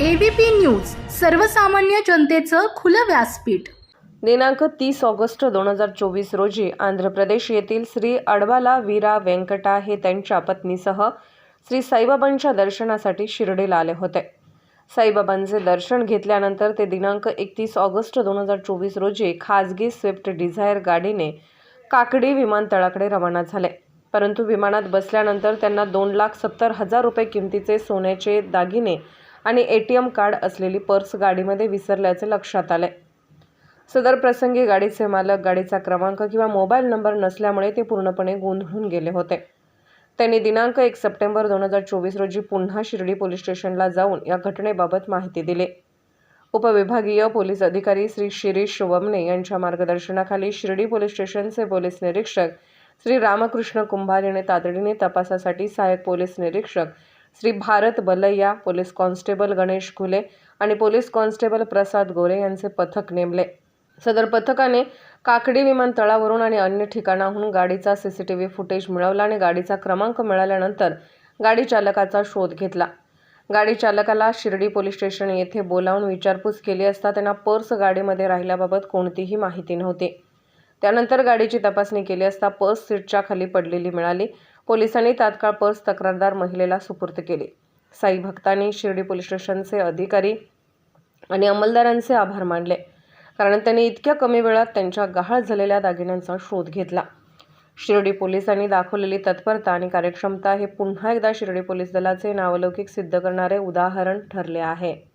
ABP news सर्वसामान्य जनतेचं खुलं व्यासपीठ. दिनांक तीस ऑगस्ट दोन हजार चोवीस रोजी आंध्र प्रदेश येथील श्री अडवाला वीरा व्यंकटा हे त्यांच्या पत्नीसह श्री साईबाबांच्या दर्शनासाठी शिर्डीला आले होते. साईबाबांचे दर्शन घेतल्यानंतर ते दिनांक एकतीस ऑगस्ट दोन हजार चोवीस रोजी खाजगी स्विफ्ट डिझायर गाडीने काकडी विमानतळाकडे रवाना झाले. परंतु विमानात बसल्यानंतर त्यांना दोन लाख सत्तर हजार रुपये किमतीचे सोन्याचे दागिने आणि ए टी एम कार्ड असलेली पर्स गाडीमध्ये विसरल्याचे लक्षात आले. सदर प्रसंगी गाडीचे मालक गाडीचा क्रमांक किंवा मोबाईल नंबर नसल्यामुळे ते पूर्णपणे गोंधळून गेले होते. त्यांनी दिनांक एक सप्टेंबर दोन हजार चोवीस रोजी पुन्हा शिर्डी पोलीस स्टेशनला जाऊन या घटनेबाबत माहिती दिली. उपविभागीय पोलीस अधिकारी श्री शिरीष वमने यांच्या मार्गदर्शनाखाली शिर्डी पोलीस स्टेशनचे पोलीस निरीक्षक श्री रामकृष्ण कुंभार यांनी तातडीने तपासासाठी सहाय्यक पोलीस निरीक्षक श्री भारत बलैया पोलीस कॉन्स्टेबल गणेश घुले आणि पोलीस कॉन्स्टेबल प्रसाद गोरे यांचे पथक नेमले. सदर पथकाने काकडी विमानतळावरून आणि अन्य ठिकाणाहून गाडीचा सीसीटीव्ही फुटेज मिळवला आणि गाडीचा क्रमांक मिळाल्यानंतर गाडी चालकाचा शोध घेतला. गाडी चालकाला शिर्डी पोलीस स्टेशन येथे बोलावून विचारपूस केली असता त्यांना पर्स गाडीमध्ये राहिल्याबाबत कोणतीही माहिती नव्हती. त्यानंतर गाडीची तपासणी केली असता पर्स सीटच्या खाली पडलेली मिळाली पोलिसांनी तात्काळ पर्स तक्रारदार महिलेला सुपूर्द केली. साई भक्तांनी शिर्डी पोलीस स्टेशनचे अधिकारी आणि अंमलदारांचे आभार मानले. कारण त्यांनी इतक्या कमी वेळात त्यांच्या गहाळ झालेल्या दागिन्यांचा शोध घेतला. शिर्डी पोलिसांनी दाखवलेली तत्परता आणि कार्यक्षमता हे पुन्हा एकदा शिर्डी पोलीस दलाचे नावलौकिक सिद्ध करणारे उदाहरण ठरले आहे.